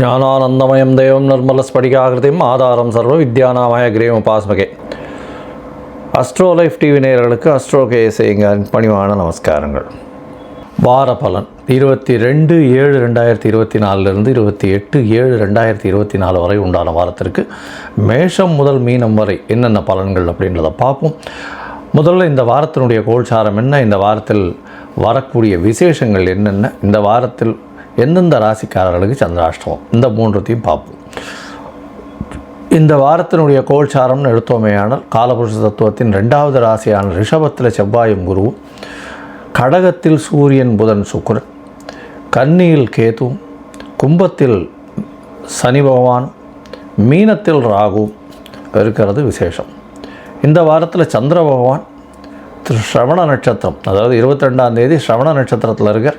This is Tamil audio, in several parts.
ஞானானந்தமயம் தேவம் நிர்மலஸ்படிகாகிருதியும் ஆதாரம் சர்வ வித்யானாமய கிரேம பாஸ்மகே அஸ்ட்ரோ லைஃப் டிவி நேயர்களுக்கு அஸ்ட்ரோ கேஎஸ்ஐங்க பணிவான நமஸ்காரங்கள். வார பலன். இருபத்தி ரெண்டு ஏழு ரெண்டாயிரத்தி இருபத்தி நாலுலேருந்து இருபத்தி எட்டு ஏழு ரெண்டாயிரத்தி இருபத்தி நாலு வரை உண்டான வாரத்திற்கு மேஷம் முதல் மீனம் வரை என்னென்ன பலன்கள் அப்படின்றத பார்ப்போம். முதல்ல இந்த வாரத்தினுடைய கோல்சாரம் என்ன? இந்த வாரத்தில் வரக்கூடிய விசேஷங்கள் என்னென்ன? இந்த வாரத்தில் எந்தெந்த ராசிக்காரர்களுக்கு சந்திராஷ்டமம்? இந்த மூன்றத்தையும் பார்ப்போம். இந்த வாரத்தினுடைய கோல்சாரம்னு எடுத்தோமேயானால் காலபுருஷ தத்துவத்தின் ரெண்டாவது ராசியான ரிஷபத்தில் செவ்வாயும் குருவும் கடகத்தில் சூரியன் புதன் சுக்கரன் கன்னியில் கேது கும்பத்தில் சனி பகவான் மீனத்தில் ராகு இருக்கிறது விசேஷம். இந்த வாரத்தில் சந்திர பகவான் திரு ஸ்ரவண நட்சத்திரம் அதாவது இருபத்தி ரெண்டாம் தேதி ஸ்ரவண நட்சத்திரத்தில் இருக்கார்.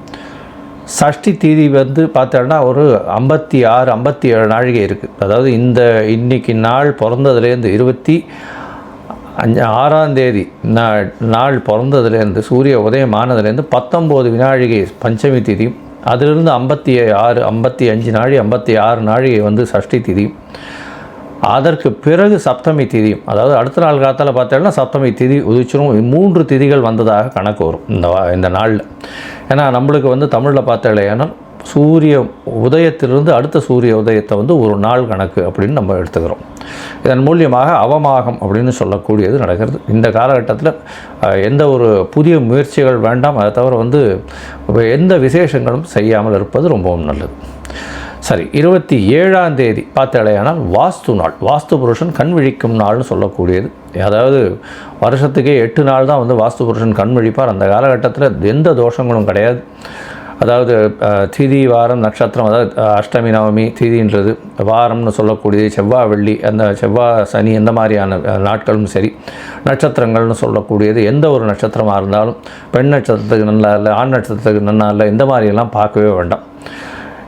சஷ்டி திதி வந்து பார்த்தோன்னா ஒரு ஐம்பத்தி ஆறு ஐம்பத்தி ஏழு நாழிகை இருக்குது அதாவது இந்த இன்னைக்கு நாள் பிறந்ததுலேருந்து இருபத்தி அஞ்சு ஆறாம் தேதி நாள் நாள் பிறந்ததுலேருந்து சூரிய உதயம் ஆனதுலேருந்து பத்தொம்போது வினாழிகை பஞ்சமி திதி அதிலிருந்து ஐம்பத்தி ஆறு ஐம்பத்தி அஞ்சு நாழி ஐம்பத்தி ஆறு நாழிகை வந்து சஷ்டி திதி அதற்கு பிறகு சப்தமி திதியும் அதாவது அடுத்த நாள் காலத்தில் பார்த்தோம்னா சப்தமி திதி உதிச்சிரும். மூன்று திதிகள் வந்ததாக கணக்கு வரும். இந்த வா- இந்த நாளில். ஏன்னா நம்மளுக்கு வந்து தமிழில் பார்த்தேன்னா சூரிய உதயத்திலிருந்து அடுத்த சூரிய உதயத்தை வந்து ஒரு நாள் கணக்கு அப்படின்னு நம்ம எடுத்துக்கிறோம். இதன் மூலியமாக அவமாகம் அப்படின்னு சொல்லக்கூடியது நடக்கிறது. இந்த காலகட்டத்தில் எந்த ஒரு புதிய முயற்சிகள் வேண்டாம். அதை தவிர வந்து எந்த விசேஷங்களும் செய்யாமல் இருப்பது ரொம்பவும் நல்லது. சரி இருபத்தி ஏழாம் தேதி. பார்த்தாலேயானால் வாஸ்து நாள். வாஸ்து புருஷன் கண் விழிக்கும் நாள்னு சொல்லக்கூடியது. அதாவது வருஷத்துக்கே எட்டு நாள் தான் வந்து வாஸ்து புருஷன் கண் விழிப்பார். அந்த காலகட்டத்தில் எந்த தோஷங்களும் கிடையாது. அதாவது திதி வாரம் நட்சத்திரம் அதாவது அஷ்டமி நவமி திதின்றது வாரம்னு சொல்லக்கூடியது செவ்வாய் வெள்ளி அந்த செவ்வாய் சனி இந்த மாதிரியான நாட்களும் சரி நட்சத்திரங்கள்னு சொல்லக்கூடியது எந்த ஒரு நட்சத்திரமாக இருந்தாலும் பெண் நட்சத்திரத்துக்கு நல்லா இல்லை ஆண் நட்சத்திரத்துக்கு நல்லா இல்லை இந்த மாதிரியெல்லாம் பார்க்கவே வேண்டாம்.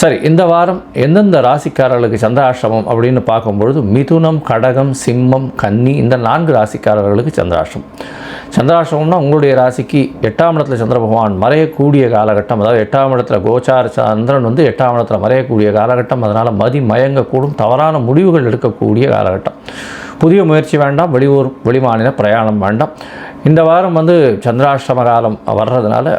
சரி இந்த வாரம் எந்தெந்த ராசிக்காரர்களுக்கு சந்திராஷ்டமம் அப்படின்னு பார்க்கும்பொழுது மிதுனம் கடகம் சிம்மம் கன்னி இந்த நான்கு ராசிக்காரர்களுக்கு சந்திராஷ்டமம். சந்திராஷ்டமம்னா உங்களுடைய ராசிக்கு எட்டாம் இடத்துல சந்திர பகவான் மறையக்கூடிய காலகட்டம். அதாவது எட்டாம் இடத்துல கோச்சார சந்திரன் வந்து எட்டாம் இடத்துல மறையக்கூடிய காலகட்டம். அதனால் மதி மயங்கக்கூடும் தவறான முடிவுகள் எடுக்கக்கூடிய காலகட்டம். புதிய முயற்சி வேண்டாம் வெளியூர் வெளிமாநில பிரயாணம் வேண்டாம். இந்த வாரம் வந்து சந்திராஷ்டம காலம் வர்றதுனால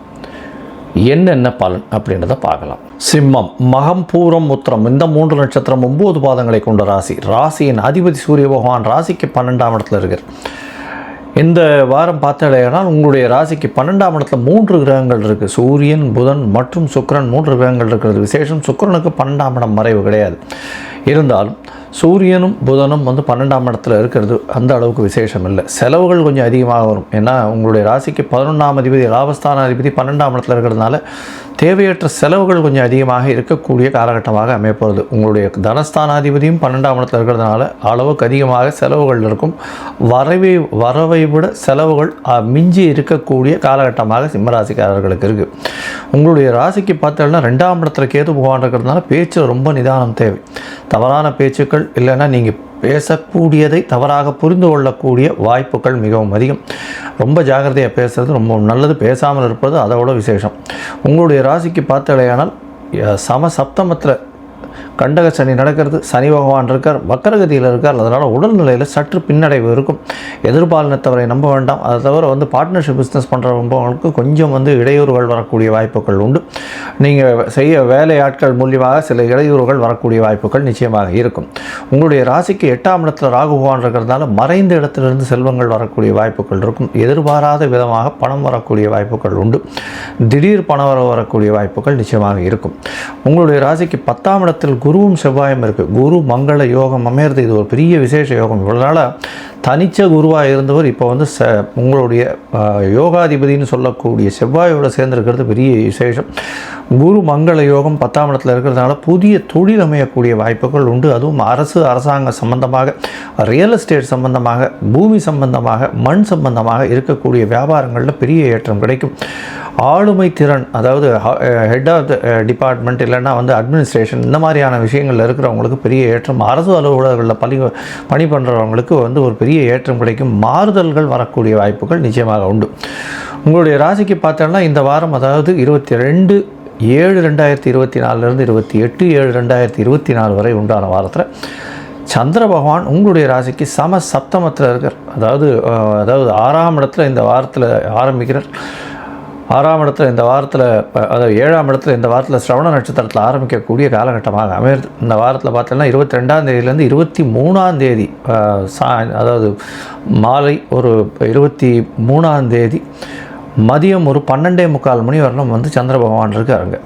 என்னென்ன பலன் அப்படின்றத பார்க்கலாம். சிம்மம் மகம் பூரம் உத்திரம் இந்த மூன்று நட்சத்திரம் ஒம்பது பாதங்களை கொண்ட ராசி. ராசியின் அதிபதி சூரிய பகவான் ராசிக்கு பன்னெண்டாம் இடத்துல இருக்கிறார் இந்த வாரம் பார்த்தாலேனால் உங்களுடைய ராசிக்கு பன்னெண்டாம் இடத்துல மூன்று கிரகங்கள் இருக்குது சூரியன் புதன் மற்றும் சுக்கரன் மூன்று கிரகங்கள் இருக்கிறது. விசேஷம் சுக்கரனுக்கு பன்னெண்டாம் இடம் மறைவு கிடையாது. இருந்தாலும் சூரியனும் புதனும் வந்து பன்னெண்டாம் இடத்துல இருக்கிறது. அந்த அளவுக்கு விசேஷம் இல்லை. செலவுகள் கொஞ்சம் அதிகமாக வரும். ஏன்னா உங்களுடைய ராசிக்கு பதினொன்றாம் அதிபதி லாபஸ்தான அதிபதி பன்னெண்டாம் இடத்துல இருக்கிறதுனால தேவையற்ற செலவுகள் கொஞ்சம் அதிகமாக இருக்கக்கூடிய காலகட்டமாக அமையப்போகிறது உங்களுடைய தனஸ்தானாதிபதியும் பன்னெண்டாம் இடத்துல இருக்கிறதுனால அளவுக்கு அதிகமாக செலவுகள் இருக்கும். வரவை வரவை விட செலவுகள் மிஞ்சி இருக்கக்கூடிய காலகட்டமாக சிம்மராசிக்காரர்களுக்கு இருக்குது உங்களுடைய ராசிக்கு பார்த்தோம்னா ரெண்டாம் இடத்துல கேது பகவான் இருக்கிறதுனால பேச்சு ரொம்ப நிதானம் தேவை. தவறான பேச்சுக்கள் இல்லைன்னா நீங்கள் பேசக்கூடியதை தவறாக புரிந்து கொள்ளக்கூடிய வாய்ப்புகள் மிகவும் அதிகம். ரொம்ப ஜாகிரதையாக பேசுறது ரொம்ப நல்லது. பேசாமல் இருப்பது அதோட விசேஷம். உங்களுடைய ராசிக்கு பார்த்தலையானால் சம சப்தமத்தில் கண்டக சனி நடக்கிறது சனி பகவான் இருக்கார் வக்கரகதியில் இருக்கார். அதனால் உடல்நிலையில் சற்று பின்னடைவு இருக்கும். எதிர்பாலினத்தவரை நம்ப வேண்டாம். அதை தவிர வந்து பார்ட்னர்ஷிப் பிஸ்னஸ் பண்ணுறவங்களுக்கு கொஞ்சம் வந்து இடையூறுகள் வரக்கூடிய வாய்ப்புகள் உண்டு. நீங்கள் செய்ய வேலை ஆட்கள் மூலியமாக சில இடையூறுகள் வரக்கூடிய வாய்ப்புகள் நிச்சயமாக இருக்கும். உங்களுடைய ராசிக்கு எட்டாம் இடத்தில் ராகு பகவான் இருக்கிறதுனால மறைந்த இடத்திலிருந்து செல்வங்கள் வரக்கூடிய வாய்ப்புகள் இருக்கும். எதிர்பாராத விதமாக பணம் வரக்கூடிய வாய்ப்புகள் உண்டு. திடீர் பணம் வர வரக்கூடிய வாய்ப்புகள் நிச்சயமாக இருக்கும். உங்களுடைய ராசிக்கு பத்தாம் இடத்தில் குருவும் செவ்வாயும் இருக்குது குரு மங்கள யோகம் அமையிறது இது ஒரு பெரிய விசேஷ யோகம். இவ்வளோ நாளாக தனிச்ச குருவாக இருந்தவர் இப்போ வந்து ச உங்களுடைய யோகாதிபதினு சொல்லக்கூடிய செவ்வாயோடு சேர்ந்துருக்கிறது பெரிய விசேஷம். குரு மங்கள யோகம் பத்தாம் இடத்துல இருக்கிறதுனால புதிய தொழில் அமையக்கூடிய வாய்ப்புகள் உண்டு. அதுவும் அரசு அரசாங்க சம்பந்தமாக ரியல் எஸ்டேட் சம்பந்தமாக பூமி சம்பந்தமாக மண் சம்பந்தமாக இருக்கக்கூடிய வியாபாரங்களில் பெரிய ஏற்றம் கிடைக்கும். ஆளுமை திறன் அதாவது ஹெட் ஆஃப் த டிபார்ட்மெண்ட் இல்லைன்னா வந்து அட்மினிஸ்ட்ரேஷன் இந்த மாதிரியான விஷயங்களில் இருக்கிறவங்களுக்கு பெரிய ஏற்றம் அரசு அலுவலர்களில் பணி பணி பண்ணுறவங்களுக்கு வந்து ஒரு பெரிய ஏற்றம் கிடைக்கும். மாறுதல்கள் வரக்கூடிய வாய்ப்புகள் நிச்சயமாக உண்டு. உங்களுடைய ராசிக்கு பார்த்தோம்னா இந்த வாரம் அதாவது இருபத்தி ரெண்டு ஏழு ரெண்டாயிரத்தி இருபத்தி நாலுலேருந்து இருபத்தி எட்டு ஏழு ரெண்டாயிரத்தி இருபத்தி நாலு வரை உண்டான வாரத்தில் சந்திர பகவான் உங்களுடைய ராசிக்கு சம சப்தமத்தில் இருக்கார். அதாவது அதாவது ஆறாம் இடத்துல இந்த வாரத்தில் ஆரம்பிக்கிறார். ஆறாம் இடத்துல இந்த வாரத்தில் அதாவது ஏழாம் இடத்துல இந்த வாரத்தில் சிரவண நட்சத்திரத்தில் ஆரம்பிக்கக்கூடிய காலகட்டமாக அமையிறது. இந்த வாரத்தில் பார்த்தோம்னா இருபத்தி ரெண்டாம் தேதியிலேருந்து இருபத்தி மூணாம் தேதி சா அதாவது மாலை ஒரு இருபத்தி மூணாம் தேதி மதியம் ஒரு பன்னெண்டே முக்கால் மணி வரலும் வந்து சந்திர பகவான் இருக்காருங்க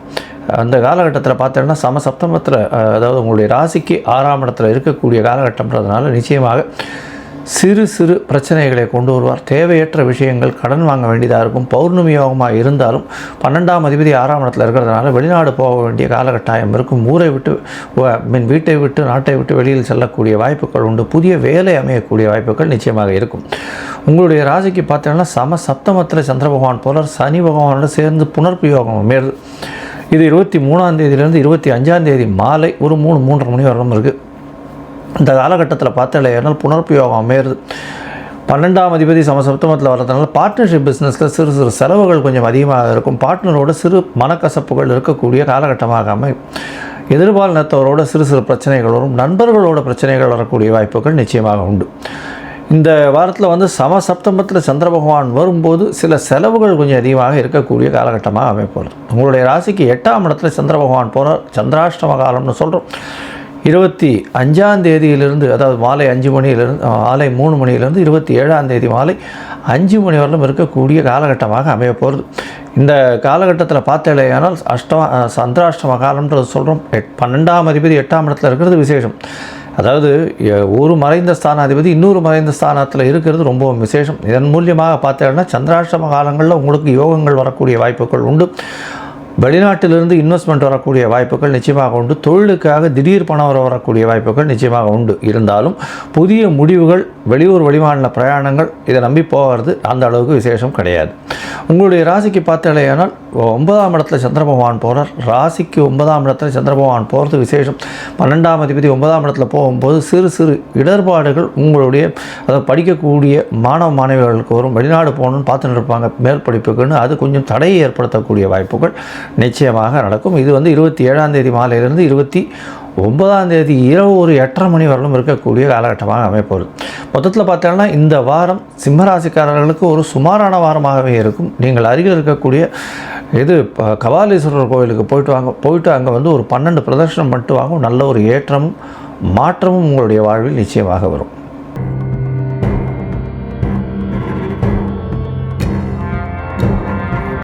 அந்த காலகட்டத்தில் பார்த்தோன்னா சம சப்தமத்தில் அதாவது உங்களுடைய ராசிக்கு ஆறாம் இடத்துல இருக்கக்கூடிய காலகட்டம்ன்றதுனால நிச்சயமாக சிறு சிறு பிரச்சனைகளை கொண்டு வருவார். தேவையற்ற விஷயங்கள் கடன் வாங்க வேண்டியதாக இருக்கும். பௌர்ணமி யோகமாக இருந்தாலும் பன்னெண்டாம் அதிபதி ஆறாம் இடத்துல இருக்கிறதுனால வெளிநாடு போக வேண்டிய காலகட்டாயம் இருக்கும். ஊரை விட்டு மீன் வீட்டை விட்டு நாட்டை விட்டு வெளியில் செல்லக்கூடிய வாய்ப்புகள் உண்டு. புதிய வேலை அமையக்கூடிய வாய்ப்புகள் நிச்சயமாக இருக்கும். உங்களுடைய ராசிக்கு பார்த்தீங்கன்னா சம சப்தமத்தில் சந்திர பகவான் போல சனி பகவானோட சேர்ந்து புனர்ப்பு யோகம் அமையிறது. இது இருபத்தி மூணாம் தேதியிலேருந்து இருபத்தி அஞ்சாம் தேதி மாலை ஒரு மூணு மூன்றரை மணி வரலும் இருக்குது இந்த காலகட்டத்தில் பார்த்தாலேனால் புனர்ப்பு யோகம் அமையிறது. பன்னெண்டாம் அதிபதி சமசப்தமத்தில் வர்றதுனால பார்ட்னர்ஷிப் பிஸ்னஸில் சிறு சிறு செலவுகள் கொஞ்சம் அதிகமாக இருக்கும். பார்ட்னரோட சிறு மனக்கசப்புகள் இருக்கக்கூடிய காலகட்டமாக அமையும். எதிர்பாலினத்தவரோட சிறு சிறு பிரச்சனைகள் வரும். நண்பர்களோட பிரச்சனைகள் வரக்கூடிய வாய்ப்புகள் நிச்சயமாக உண்டு. இந்த வாரத்தில் வந்து சம சப்தமத்தில் சந்திர பகவான் வரும்போது சில செலவுகள் கொஞ்சம் அதிகமாக இருக்கக்கூடிய காலகட்டமாக அமைப்போகிறது உங்களுடைய ராசிக்கு எட்டாம் இடத்துல சந்திர பகவான் போகிறார் சந்திராஷ்டம காலம்னு சொல்கிறோம் இருபத்தி அஞ்சாம் தேதியிலிருந்து அதாவது மாலை அஞ்சு மணியிலிருந்து மாலை மூணு மணியிலிருந்து இருபத்தி ஏழாம் தேதி மாலை அஞ்சு மணி வரலும் இருக்கக்கூடிய காலகட்டமாக அமைய போகிறது. இந்த காலகட்டத்தில் பார்த்தேலையானால் அஷ்டம சந்திராஷ்டம காலம்ன்றது சொல்கிறோம் எட் பன்னெண்டாம் அதிபதி எட்டாம் இடத்துல இருக்கிறது விசேஷம். அதாவது ஒரு மறைந்த ஸ்தானாதிபதி இன்னொரு மறைந்த ஸ்தானத்தில் இருக்கிறது ரொம்பவும் விசேஷம். இதன் மூலியமாக பார்த்தீங்கன்னா சந்திராஷ்டம காலங்களில் உங்களுக்கு யோகங்கள் வரக்கூடிய வாய்ப்புகள் உண்டு. வெளிநாட்டிலிருந்து இன்வெஸ்ட்மெண்ட் வரக்கூடிய வாய்ப்புகள் நிச்சயமாக உண்டு. தொழிலுக்காக திடீர் பணம் வர வரக்கூடிய வாய்ப்புகள் நிச்சயமாக உண்டு. இருந்தாலும் புதிய முடிவுகள் வெளியூர் வெளிமாநில பிரயாணங்கள் இதை நம்பி போகிறது அந்த அளவுக்கு விசேஷம் கிடையாது. உங்களுடைய ராசிக்கு பார்த்தாலேயானால் ஒன்பதாம் இடத்துல சந்திரபகவான் போகிறார் ராசிக்கு ஒன்பதாம் இடத்துல சந்திரபகவான் போகிறது விசேஷம். பன்னெண்டாம் அதிபதி ஒன்பதாம் இடத்துல போகும்போது சிறு சிறு இடர்பாடுகள் உங்களுடைய அதை படிக்கக்கூடிய மாணவ மாணவிகளுக்கு வரும். வெளிநாடு போகணும்னு பார்த்துட்டு இருப்பாங்க. மேற்படிப்புக்குன்னு அது கொஞ்சம் தடையை ஏற்படுத்தக்கூடிய வாய்ப்புகள் நிச்சயமாக நடக்கும். இது வந்து இருபத்தி ஏழாம் தேதி மாலையிலிருந்து இருபத்தி ஒன்பதாம் தேதி இரவு ஒரு எட்டரை மணி வரலும் இருக்கக்கூடிய காலகட்டமாக அமைப்போகுது மொத்தத்தில் பார்த்தோன்னா இந்த வாரம் சிம்மராசிக்காரர்களுக்கு ஒரு சுமாரான வாரமாகவே இருக்கும். நீங்கள் அருகில் இருக்கக்கூடிய இது ப- கபாலீஸ்வரர் கோயிலுக்கு போயிட்டு வாங்க போயிட்டு அங்கே வந்து ஒரு பன்னெண்டு பிரதர்ஷனம் மட்டும் வாங்க. நல்ல ஒரு ஏற்றமும் மாற்றமும் உங்களுடைய வாழ்வில் நிச்சயமாக வரும்.